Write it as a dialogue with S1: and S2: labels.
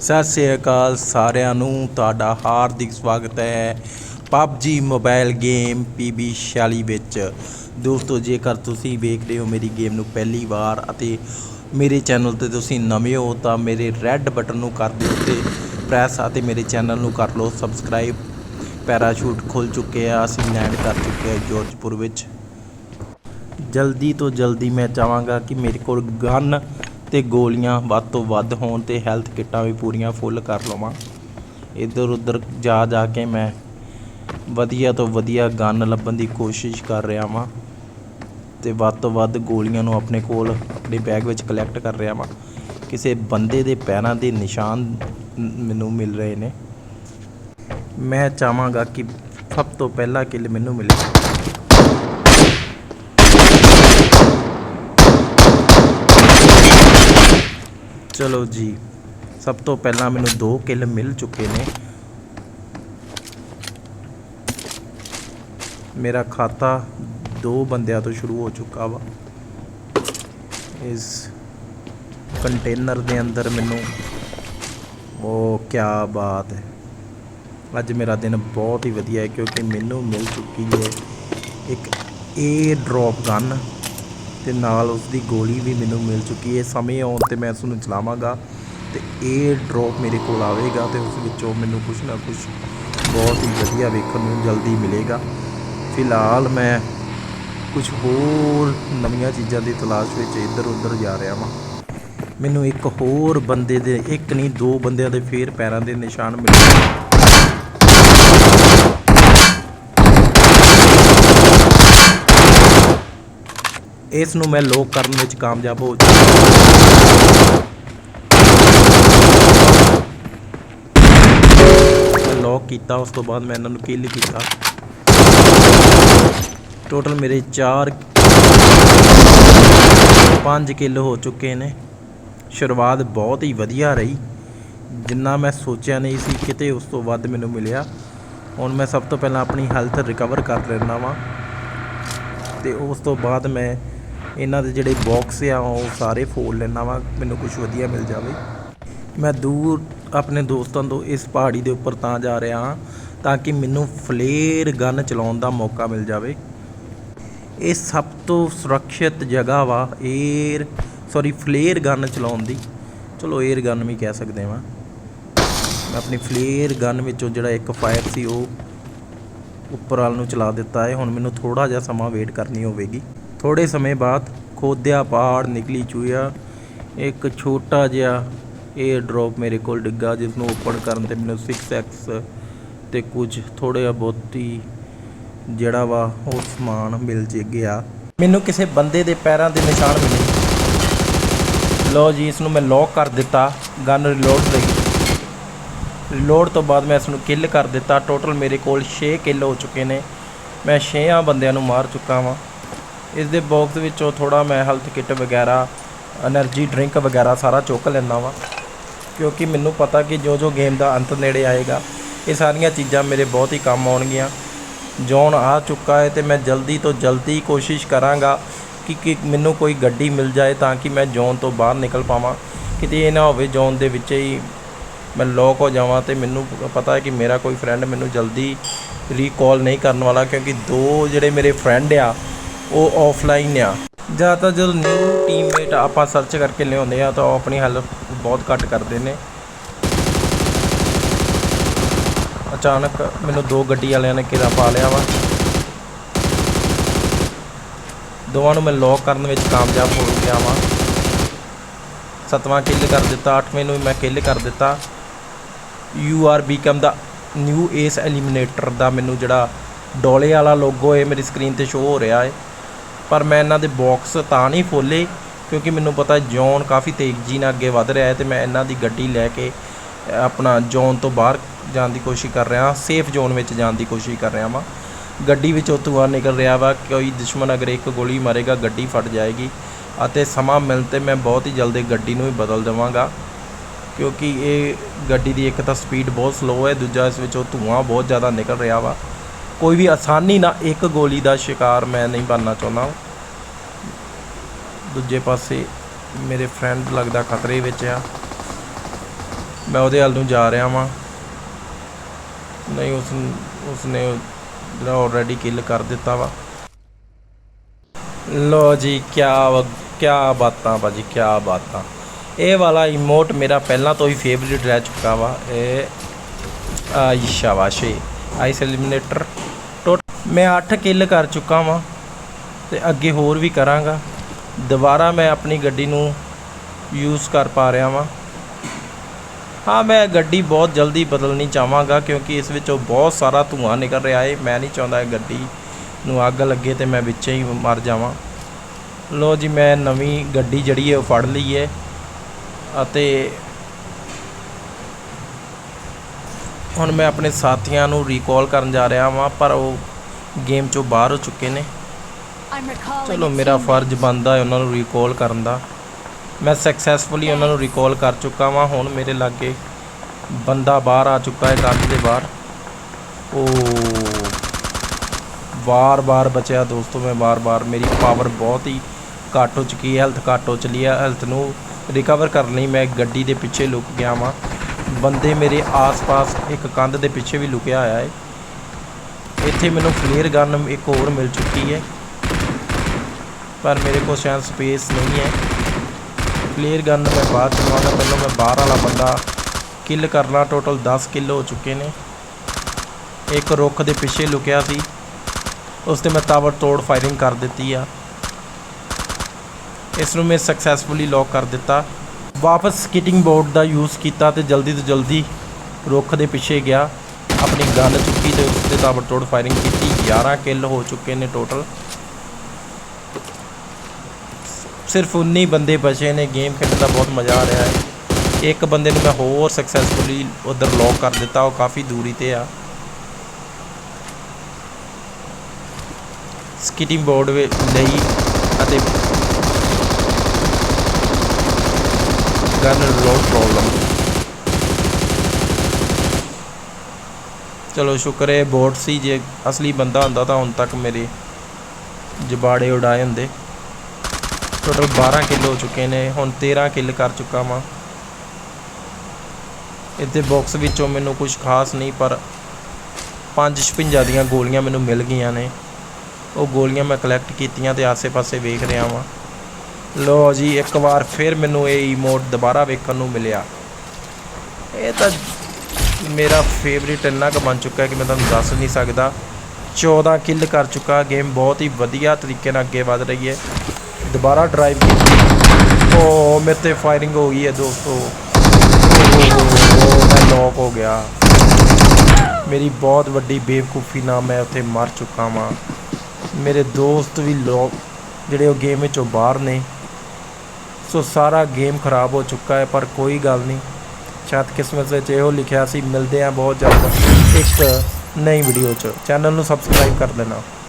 S1: ਸਤਿ ਸ੍ਰੀ ਅਕਾਲ ਸਾਰਿਆਂ ਨੂੰ, ਤੁਹਾਡਾ ਹਾਰਦਿਕ ਸਵਾਗਤ ਹੈ PUBG ਮੋਬਾਈਲ ਗੇਮ PB46 ਵਿੱਚ। ਦੋਸਤੋ, ਜੇਕਰ ਤੁਸੀਂ ਵੇਖ ਰਹੇ ਹੋ ਮੇਰੀ ਗੇਮ ਨੂੰ ਪਹਿਲੀ ਵਾਰ ਅਤੇ ਮੇਰੇ ਚੈਨਲ ਤੇ ਤੁਸੀਂ ਨਵੇਂ ਹੋ, ਤਾਂ ਮੇਰੇ ਰੈੱਡ ਬਟਨ ਨੂੰ ਕਰ ਦਿਓ ਤੇ ਪ੍ਰੈਸ ਅਤੇ ਮੇਰੇ ਚੈਨਲ ਨੂੰ ਕਰ ਲਓ ਸਬਸਕ੍ਰਾਈਬ। ਪੈਰਾਸ਼ੂਟ ਖੁੱਲ ਚੁੱਕੇ ਆ ਅਸੀਂ ਲੈਂਡ ਕਰ ਚੁੱਕੇ ਆ ਜੋਰਜਪੁਰ ਵਿੱਚ। ਜਲਦੀ ਤੋਂ ਜਲਦੀ ਮੈਂ ਚਾਹਾਂਗਾ ਕਿ ਮੇਰੇ ਕੋਲ ਗਨ ਤੇ ਗੋਲੀਆਂ ਵੱਧ ਤੋਂ ਵੱਧ ਹੋਣ ਤੇ ਹੈਲਥ ਕਿੱਟਾਂ ਵੀ ਪੂਰੀਆਂ ਫੁੱਲ ਕਰ ਲਵਾਂ। ਇੱਧਰ ਉੱਧਰ ਜਾ ਜਾ ਕੇ ਮੈਂ ਵਧੀਆ ਤੋਂ ਵਧੀਆ ਗਨ ਲੱਭਣ ਦੀ ਕੋਸ਼ਿਸ਼ ਕਰ ਰਿਹਾ ਵਾਂ ਤੇ ਵੱਧ ਤੋਂ ਵੱਧ ਗੋਲੀਆਂ ਨੂੰ ਆਪਣੇ ਕੋਲ ਆਪਣੇ ਬੈਗ ਵਿੱਚ ਕਲੈਕਟ ਕਰ ਰਿਹਾ ਵਾਂ। ਕਿਸੇ ਬੰਦੇ ਦੇ ਪੈਰਾਂ ਦੇ ਨਿਸ਼ਾਨ ਮੈਨੂੰ ਮਿਲ ਰਹੇ ਨੇ। ਮੈਂ ਚਾਹਾਂਗਾ ਕਿ ਸਭ ਤੋਂ ਪਹਿਲਾ ਕਿਲ ਮੈਨੂੰ ਮਿਲੇ। ਚਲੋ ਜੀ, ਸਭ ਤੋਂ ਪਹਿਲਾਂ ਮੈਨੂੰ ਦੋ ਕਿੱਲ ਮਿਲ ਚੁੱਕੇ ਨੇ। ਮੇਰਾ ਖਾਤਾ ਦੋ ਬੰਦਿਆਂ ਤੋਂ ਸ਼ੁਰੂ ਹੋ ਚੁੱਕਾ ਵਾ। ਇਸ ਕੰਟੇਨਰ ਦੇ ਅੰਦਰ ਮੈਨੂੰ, ਉਹ ਕੀ ਬਾਤ ਹੈ। ਅੱਜ ਮੇਰਾ ਦਿਨ ਬਹੁਤ ਹੀ ਵਧੀਆ ਹੈ, ਕਿਉਂਕਿ ਮੈਨੂੰ ਮਿਲ ਚੁੱਕੀ ਹੈ ਇੱਕ ਏ ਡ੍ਰੌਪ ਗਨ ਤੇ ਨਾਲ ਉਸ ਦੀ ਗੋਲੀ ਵੀ ਮੈਨੂੰ ਮਿਲ ਚੁੱਕੀ ਹੈ। ਸਮੇਂ ਆਉਣ ਤੇ ਮੈਂ ਉਸ ਨੂੰ ਚਲਾਵਾਂਗਾ ਤੇ ਇਹ ਡ੍ਰੌਪ ਮੇਰੇ ਕੋਲ ਆਵੇਗਾ ਤੇ ਉਸ ਵਿੱਚੋਂ ਮੈਨੂੰ ਕੁਝ ਨਾ ਕੁਝ ਬਹੁਤ ਹੀ ਵਧੀਆ ਵੇਖਣ ਨੂੰ ਜਲਦੀ ਮਿਲੇਗਾ। ਫਿਲਹਾਲ ਮੈਂ ਕੁਝ ਹੋਰ ਨਵੀਆਂ ਚੀਜ਼ਾਂ ਦੀ ਤਲਾਸ਼ ਵਿੱਚ ਇੱਧਰ ਉੱਧਰ ਜਾ ਰਿਹਾ ਹਾਂ ਮੈਨੂੰ ਇੱਕ ਹੋਰ ਬੰਦੇ ਦੇ, ਇੱਕ ਨਹੀਂ, ਦੋ ਬੰਦਿਆਂ ਦੇ ਫੇਰ ਪੈਰਾਂ ਦੇ ਨਿਸ਼ਾਨ ਮਿਲੇ। ਇਸ ਨੂੰ ਮੈਂ ਲੋਕ ਕਰਨ ਵਿੱਚ ਕਾਮਯਾਬ ਹੋ ਚੁੱਕਾ ਮੈਂ ਲੋਕ ਕੀਤਾ, ਉਸ ਤੋਂ ਬਾਅਦ ਮੈਂ ਇਹਨਾਂ ਨੂੰ ਕਿਲ ਕੀਤਾ। ਟੋਟਲ ਮੇਰੇ 4 5 ਕਿਲ ਹੋ ਚੁੱਕੇ ਨੇ। ਸ਼ੁਰੂਆਤ ਬਹੁਤ ਹੀ ਵਧੀਆ ਰਹੀ। ਜਿੰਨਾ ਮੈਂ ਸੋਚਿਆ ਨਹੀਂ ਸੀ, ਕਿਤੇ ਉਸ ਤੋਂ ਵੱਧ ਮੈਨੂੰ ਮਿਲਿਆ। ਹੁਣ ਮੈਂ ਸਭ ਤੋਂ ਪਹਿਲਾਂ ਆਪਣੀ ਹੈਲਥ ਰਿਕਵਰ ਕਰ ਲੈਣਾ ਵਾਂ। ਤੇ ਉਸ ਤੋਂ ਬਾਅਦ ਮੈਂ ਇਹਨਾਂ ਦੇ ਜਿਹੜੇ ਬਾਕਸ ਆ, ਉਹ ਸਾਰੇ ਫੋਲ ਲੈਣਾ ਵਾ, ਮੈਨੂੰ ਕੁਝ ਵਧੀਆ ਮਿਲ ਜਾਵੇ। ਮੈਂ ਦੂਰ ਆਪਣੇ ਦੋਸਤਾਂ ਤੋਂ ਇਸ ਪਹਾੜੀ ਦੇ ਉੱਪਰ ਤਾਂ ਜਾ ਰਿਹਾ ਹਾਂ, ਤਾਂ ਕਿ ਮੈਨੂੰ ਫਲੇਅਰ ਗਨ ਚਲਾਉਣ ਦਾ ਮੌਕਾ ਮਿਲ ਜਾਵੇ। ਇਹ ਸਭ ਤੋਂ ਸੁਰੱਖਿਅਤ ਜਗ੍ਹਾ ਵਾ 에ਅਰ ਸੌਰੀ ਫਲੇਅਰ ਗਨ ਚਲਾਉਣ ਦੀ। ਚਲੋ 에ਅਰ ਗਨ ਵੀ ਕਹਿ ਸਕਦੇ ਹਾਂ ਮੈਂ ਆਪਣੀ ਫਲੇਅਰ ਗਨ ਵਿੱਚੋਂ ਜਿਹੜਾ ਇੱਕ ਫਾਇਰ ਸੀ, ਉਹ ਉੱਪਰ ਵਾਲ ਨੂੰ ਚਲਾ ਦਿੱਤਾ ਹੈ। ਹੁਣ ਮੈਨੂੰ ਥੋੜਾ ਜਿਹਾ ਸਮਾਂ ਵੇਟ ਕਰਨੀ ਹੋਵੇਗੀ। ਥੋੜੇ ਸਮੇਂ ਬਾਅਦ ਖੋਦਿਆ ਪਹਾੜ ਨਿਕਲੀ ਚੂਇਆ ਇੱਕ ਛੋਟਾ ਜਿਹਾ 에ਅਰ ਡ੍ਰੌਪ ਮੇਰੇ ਕੋਲ ਡਿੱਗਾ ਜਿਸ ਨੂੰ ਓਪਨ ਕਰਨ ਤੇ ਮੈਨੂੰ 6x ਤੇ ਕੁਝ ਥੋੜਾ ਜਿਹਾ ਬਹੁਤੀ ਜਿਹੜਾ ਵਾ ਉਹ ਸਮਾਨ ਮਿਲ ਜੇ ਗਿਆ। ਮੈਨੂੰ ਕਿਸੇ ਬੰਦੇ ਦੇ ਪੈਰਾਂ ਦੇ ਨਿਸ਼ਾਨ ਮਿਲੇ। ਲੋ ਜੀ ਇਸ ਨੂੰ ਮੈਂ ਲੌਕ ਕਰ ਦਿੱਤਾ ਗਨ ਰਿਲੋਡ ਲਈ। ਰਿਲੋਡ ਤੋਂ ਬਾਅਦ ਮੈਂ ਇਸ ਨੂੰ ਕਿਲ ਕਰ ਦਿੱਤਾ। ਟੋਟਲ ਮੇਰੇ ਕੋਲ 6 ਕਿਲ ਹੋ ਚੁੱਕੇ ਨੇ। ਮੈਂ 6 ਬੰਦਿਆਂ ਨੂੰ ਮਾਰ ਚੁੱਕਾ ਵਾਂ। ਇਸ ਦੇ ਬਾਕਸ ਵਿੱਚੋਂ ਥੋੜਾ ਮੈਂ ਹੈਲਥ ਕਿੱਟ ਵਗੈਰਾ એનર્ਜੀ ਡਰਿੰਕ ਵਗੈਰਾ ਸਾਰਾ ਚੁੱਕ ਲੈਂਦਾ ਵਾਂ। ਕਿਉਂਕਿ ਮੈਨੂੰ ਪਤਾ ਕਿ ਜੋ ਜੋ ਗੇਮ ਦਾ ਅੰਤ ਨੇੜੇ ਆਏਗਾ, ਇਹ ਸਾਰੀਆਂ ਚੀਜ਼ਾਂ ਮੇਰੇ ਬਹੁਤ ਹੀ ਕੰਮ ਆਉਣਗੀਆਂ। ਜੌਨ ਆ ਚੁੱਕਾ ਹੈ ਤੇ ਮੈਂ ਜਲਦੀ ਤੋਂ ਜਲਦੀ ਕੋਸ਼ਿਸ਼ ਕਰਾਂਗਾ ਕਿ ਕਿ ਮੈਨੂੰ ਕੋਈ ਗੱਡੀ ਮਿਲ ਜਾਏ ਤਾਂ ਕਿ ਮੈਂ ਜੌਨ ਤੋਂ ਬਾਹਰ ਨਿਕਲ ਪਾਵਾਂ। ਕਿਤੇ ਇਹ ਨਾ ਹੋਵੇ ਜੌਨ ਦੇ ਵਿੱਚ ਹੀ ਮੈਂ ਲੋਕ ਹੋ ਜਾਵਾਂ ਤੇ ਮੈਨੂੰ ਪਤਾ ਹੈ ਕਿ ਮੇਰਾ ਕੋਈ ਫਰੈਂਡ ਮੈਨੂੰ ਜਲਦੀ ਰੀਕਾਲ ਨਹੀਂ ਕਰਨ ਵਾਲਾ ਕਿਉਂਕਿ ਦੋ ਜਿਹੜੇ ਮੇਰੇ ਫਰੈਂਡ ਆ ਉਹ ਆਫਲਾਈਨ ਆ। ਜ਼ਿਆਦਾਤਰ ਜਦੋਂ ਨਿਊ ਟੀਮਮੇਟ ਆਪਾਂ ਸਰਚ ਕਰਕੇ ਲਿਆਉਂਦੇ ਆ, ਤਾਂ ਉਹ ਆਪਣੀ ਹੈਲਪ ਬਹੁਤ ਘੱਟ ਕਰਦੇ ਨੇ। ਅਚਾਨਕ ਮੈਨੂੰ ਦੋ ਗੱਡੀ ਵਾਲਿਆਂ ਨੇ ਘੇਰਾ ਪਾ ਲਿਆ ਵਾ। ਦੋਵਾਂ ਨੂੰ ਮੈਂ ਲੌਕ ਕਰਨ ਵਿੱਚ ਕਾਮਯਾਬ ਹੋ ਗਿਆ ਵਾਂ। ਸੱਤਵਾਂ ਕਿੱਲ ਕਰ ਦਿੱਤਾ, ਅੱਠਵੇਂ ਨੂੰ ਮੈਂ ਕਿੱਲ ਕਰ ਦਿੱਤਾ। You are become the new ace eliminator ਦਾ ਮੈਨੂੰ ਜਿਹੜਾ ਡੋਲੇ ਵਾਲਾ ਲੋਗੋ ਹੈ ਮੇਰੀ ਸਕਰੀਨ ਤੇ ਸ਼ੋ ਹੋ ਰਿਹਾ ਹੈ ਪਰ ਮੈਂ ਇਹਨਾਂ ਦੇ ਬਾਕਸ ਤਾਂ ਨਹੀਂ ਖੋਲੇ ਕਿਉਂਕਿ ਮੈਨੂੰ ਪਤਾ ਜੌਨ ਕਾਫੀ ਤੇਜ਼ੀ ਨਾਲ ਅੱਗੇ ਵਧ ਰਿਹਾ ਹੈ ਤੇ ਮੈਂ ਇਹਨਾਂ ਦੀ ਗੱਡੀ ਲੈ ਕੇ ਆਪਣਾ ਜੌਨ ਤੋਂ ਬਾਹਰ ਜਾਣ ਦੀ ਕੋਸ਼ਿਸ਼ ਕਰ ਰਿਹਾ ਸੇਫ ਜ਼ੋਨ ਵਿੱਚ ਜਾਣ ਦੀ ਕੋਸ਼ਿਸ਼ ਕਰ ਰਿਹਾ ਵਾਂ। ਗੱਡੀ ਵਿੱਚੋਂ ਧੂੰਆਂ ਨਿਕਲ ਰਿਹਾ ਵਾ, ਕੋਈ ਦੁਸ਼ਮਣ ਅਗਰ ਇੱਕ ਗੋਲੀ ਮਾਰੇਗਾ, ਗੱਡੀ ਫਟ ਜਾਏਗੀ ਅਤੇ ਸਮਾਂ ਮਿਲਣ ਤੇ ਮੈਂ ਬਹੁਤ ਹੀ ਜਲਦੀ ਗੱਡੀ ਨੂੰ ਵੀ ਬਦਲ ਦੇਵਾਂਗਾ ਕਿਉਂਕਿ ਇਹ ਗੱਡੀ ਦੀ ਇੱਕ ਤਾਂ ਸਪੀਡ ਬਹੁਤ ਸਲੋ ਹੈ, ਦੂਜਾ ਇਸ ਵਿੱਚੋਂ ਧੂੰਆਂ ਬਹੁਤ ਜ਼ਿਆਦਾ ਨਿਕਲ ਰਿਹਾ ਵਾ। ਕੋਈ ਵੀ ਆਸਾਨੀ ਨਾਲ ਇੱਕ ਗੋਲੀ ਦਾ ਸ਼ਿਕਾਰ ਮੈਂ ਨਹੀਂ ਬਣਨਾ ਚਾਹੁੰਦਾ। ਦੂਜੇ ਪਾਸੇ ਮੇਰੇ ਫਰੈਂਡ ਲੱਗਦਾ ਖਤਰੇ ਵਿੱਚ ਆ। ਮੈਂ ਉਹਦੇ ਵੱਲ ਨੂੰ ਜਾ ਰਿਹਾ ਵਾਂ। ਨਹੀਂ ਉਸ ਉਸਨੇ ਜਿਹੜਾ ਆਲਰੇਡੀ ਕਿਲ ਕਰ ਦਿੱਤਾ ਵਾ। ਲੋ ਜੀ, ਕਿਆ ਕਿਆ ਬਾਤਾਂ ਭਾਜੀ, ਕਿਆ ਬਾਤਾਂ। ਇਹ ਵਾਲਾ ਇਮੋਟ ਮੇਰਾ ਪਹਿਲਾਂ ਤੋਂ ਹੀ ਫੇਵਰਿਟ ਰਹਿ ਚੁੱਕਾ ਵਾ। ਇਹ ਆਈ ਸ਼ਾਬਾਸ਼ੇ ਆਈਸ ਐਲੀਮੀਨੇਟਰ। ਮੈਂ 8 ਕਿੱਲ ਕਰ ਚੁੱਕਾ ਵਾਂ ਤੇ ਅੱਗੇ ਹੋਰ ਵੀ ਕਰਾਂਗਾ। ਦੁਬਾਰਾ ਮੈਂ ਆਪਣੀ ਗੱਡੀ ਨੂੰ ਯੂਜ਼ ਕਰ ਪਾ ਰਿਹਾ ਵਾਂ। ਹਾਂ, ਮੈਂ ਗੱਡੀ ਬਹੁਤ ਜਲਦੀ ਬਦਲਣੀ ਚਾਹਾਂਗਾ ਕਿਉਂਕਿ ਇਸ ਵਿੱਚੋਂ ਬਹੁਤ ਸਾਰਾ ਧੂਆਂ ਨਿਕਲ ਰਿਹਾ ਹੈ ਮੈਂ ਨਹੀਂ ਚਾਹੁੰਦਾ ਇਹ ਗੱਡੀ ਨੂੰ ਅੱਗ ਲੱਗੇ ਤੇ ਮੈਂ ਵਿੱਚੇ ਹੀ ਮਰ ਜਾਵਾਂ। ਲੋ ਜੀ, ਮੈਂ ਨਵੀਂ ਗੱਡੀ ਜਿਹੜੀ ਹੈ ਉਹ ਫੜ ਲਈ ਹੈ ਅਤੇ ਹੁਣ ਮੈਂ ਆਪਣੇ ਸਾਥੀਆਂ ਨੂੰ ਰੀਕਾਲ ਕਰਨ ਜਾ ਰਿਹਾ ਵਾਂ, ਪਰ ਉਹ ਗੇਮ ਚੋਂ ਬਾਹਰ ਹੋ ਚੁੱਕੇ ਨੇ। ਚਲੋ, ਮੇਰਾ ਫਰਜ਼ ਬਣਦਾ ਹੈ ਉਹਨਾਂ ਨੂੰ ਰੀਕਾਲ ਕਰਨ ਦਾ। ਮੈਂ ਸਕਸੈਸਫੁਲੀ ਉਹਨਾਂ ਨੂੰ ਰੀਕਾਲ ਕਰ ਚੁੱਕਾ ਵਾਂ। ਹੁਣ ਮੇਰੇ ਲਾਗੇ ਬੰਦਾ ਬਾਹਰ ਆ ਚੁੱਕਾ ਹੈ ਕੰਧ ਦੇ ਬਾਹਰ। ਉਹ ਵਾਰ-ਵਾਰ ਬਚਿਆ ਦੋਸਤੋ, ਮੈਂ ਵਾਰ-ਵਾਰ। ਮੇਰੀ ਪਾਵਰ ਬਹੁਤ ਹੀ ਘੱਟ ਹੋ ਚੁੱਕੀ ਹੈ ਹੈਲਥ ਘੱਟ ਹੋ ਚਲੀ ਹੈ। ਹੈਲਥ ਨੂੰ ਰਿਕਵਰ ਕਰਨ ਲਈ ਮੈਂ ਗੱਡੀ ਦੇ ਪਿੱਛੇ ਲੁਕ ਗਿਆ ਵਾਂ। ਬੰਦੇ ਮੇਰੇ ਆਸ-ਪਾਸ ਇੱਕ ਕੰਧ ਦੇ ਪਿੱਛੇ ਵੀ ਲੁਕਿਆ ਹੋਇਆ ਹੈ। ਇੱਥੇ ਮੈਨੂੰ ਫਲੇਅਰ ਗਨ ਇੱਕ ਹੋਰ ਮਿਲ ਚੁੱਕੀ ਹੈ। ਪਰ ਮੇਰੇ ਕੋਲ ਸ਼ਾਇਦ ਸਪੇਸ ਨਹੀਂ ਹੈ। ਫਲੇਅਰ ਗਨ ਮੈਂ ਬਾਅਦ ਚਲਾਉਣਾ ਪਹਿਲਾਂ ਮੈਂ ਬਾਹਰ ਵਾਲਾ ਬੰਦਾ ਕਿਲ ਕਰਨਾ। ਟੋਟਲ 10 ਕਿਲ ਹੋ ਚੁੱਕੇ ਨੇ। ਇੱਕ ਰੁੱਖ ਦੇ ਪਿੱਛੇ ਲੁਕਿਆ ਸੀ। ਉਸ ਤੇ ਮੈਂ ਤਾਵਰ ਤੋੜ ਫਾਇਰਿੰਗ ਕਰ ਦਿੱਤੀ ਆ। ਇਸ ਨੂੰ ਮੈਂ ਸਕਸੈਸਫੁਲੀ ਲੌਕ ਕਰ ਦਿੱਤਾ। ਵਾਪਸ ਸਕਿਟਿੰਗ ਬੋਰਡ ਦਾ ਯੂਜ਼ ਕੀਤਾ ਤੇ ਜਲਦੀ ਤੋਂ ਜਲਦੀ ਰੁੱਖ ਦੇ ਪਿੱਛੇ ਗਿਆ। ਆਪਣੀ ਗਨ ਚੁੱਕੀ ਤੇ ਉਸ ਤੇ ਤਾਬੜ ਤੋੜ ਫਾਇਰਿੰਗ ਕੀਤੀ 11 ਕਿਲ ਹੋ ਚੁੱਕੇ ਨੇ ਟੋਟਲ ਸਿਰਫ 19 ਬੰਦੇ ਬਚੇ ਨੇ ਗੇਮ ਖੇਡਣ ਦਾ ਬਹੁਤ ਮਜ਼ਾ ਆ ਰਿਹਾ ਹੈ ਇੱਕ ਬੰਦੇ ਨੂੰ ਮੈਂ ਹੋਰ ਸਕਸੈਸਫੁਲੀ ਉਧਰ ਲੌਕ ਕਰ ਦਿੱਤਾ ਉਹ ਕਾਫੀ ਦੂਰੀ ਤੇ ਆ ਸਕਿਟਿੰਗ ਬੋਰਡ ਲਈ ਅਤੇ ਗਨ ਲੋਡ ਪ੍ਰੋਬਲਮ ਚਲੋ ਸ਼ੁਕਰ ਹੈ ਬੋਟ ਸੀ, ਜੇ ਅਸਲੀ ਬੰਦਾ ਹੁੰਦਾ ਤਾਂ ਹੁਣ ਤੱਕ ਮੇਰੇ ਜਬਾੜੇ ਉਡਾਏ ਹੁੰਦੇ। ਟੋਟਲ 12 ਕਿੱਲ ਹੋ ਚੁੱਕੇ ਨੇ, ਹੁਣ 13 ਕਿੱਲ ਕਰ ਚੁੱਕਾ ਵਾਂ। ਇੱਥੇ ਬਾਕਸ ਵਿੱਚੋਂ ਮੈਨੂੰ ਕੁਝ ਖਾਸ ਨਹੀਂ, ਪਰ 556 ਦੀਆਂ ਗੋਲੀਆਂ ਮੈਨੂੰ ਮਿਲ ਗਈਆਂ ਨੇ। ਉਹ ਗੋਲੀਆਂ ਮੈਂ ਕਲੈਕਟ ਕੀਤੀਆਂ ਤੇ ਆਸੇ-ਪਾਸੇ ਵੇਖ ਰਿਹਾ ਵਾਂ। ਲੋ ਜੀ, ਇੱਕ ਵਾਰ ਫਿਰ ਮੈਨੂੰ ਇਹ ਇਮੋਟ ਦੁਬਾਰਾ ਵੇਖਣ ਨੂੰ ਮਿਲਿਆ। ਇਹ ਤਾਂ ਮੇਰਾ ਫੇਵਰਿਟ ਇੰਨਾ ਕੁ ਬਣ ਚੁੱਕਾ ਹੈ ਕਿ ਮੈਂ ਤੁਹਾਨੂੰ ਦੱਸ ਨਹੀਂ ਸਕਦਾ। 14 ਕਿੱਲ ਕਰ ਚੁੱਕਾ ਗੇਮ ਬਹੁਤ ਹੀ ਵਧੀਆ ਤਰੀਕੇ ਨਾਲ ਅੱਗੇ ਵਧ ਰਹੀ ਹੈ। ਦੁਬਾਰਾ ਡਰਾਈਵ ਕੀਤੀ। ਉਹ ਮੇਰੇ ਤੇ ਫਾਇਰਿੰਗ ਹੋ ਗਈ ਹੈ ਦੋਸਤੋ। ਉਹ ਮੈਂ ਲੋਕ ਹੋ ਗਿਆ। ਮੇਰੀ ਬਹੁਤ ਵੱਡੀ ਬੇਵਕੂਫੀ ਨਾਲ ਮੈਂ ਉੱਥੇ ਮਰ ਚੁੱਕਾ ਵਾਂ। ਮੇਰੇ ਦੋਸਤ ਵੀ ਲੋਕ ਜਿਹੜੇ ਉਹ ਗੇਮ ਵਿੱਚੋਂ ਬਾਹਰ ਨੇ। ਸੋ ਸਾਰਾ ਗੇਮ ਖਰਾਬ ਹੋ ਚੁੱਕਾ ਹੈ, ਪਰ ਕੋਈ ਗੱਲ ਨਹੀਂ। ਸ਼ਾਇਦ ਕਿਸਮਤ ਵਿੱਚ ਇਹੋ ਲਿਖਿਆ ਸੀ, ਮਿਲਦੇ ਆ ਬਹੁਤ ਜਲਦ ਇੱਕ ਨਈ ਵੀਡੀਓ 'ਚ। ਚੈਨਲ ਨੂੰ ਸਬਸਕ੍ਰਾਈਬ ਕਰ ਲੈਣਾ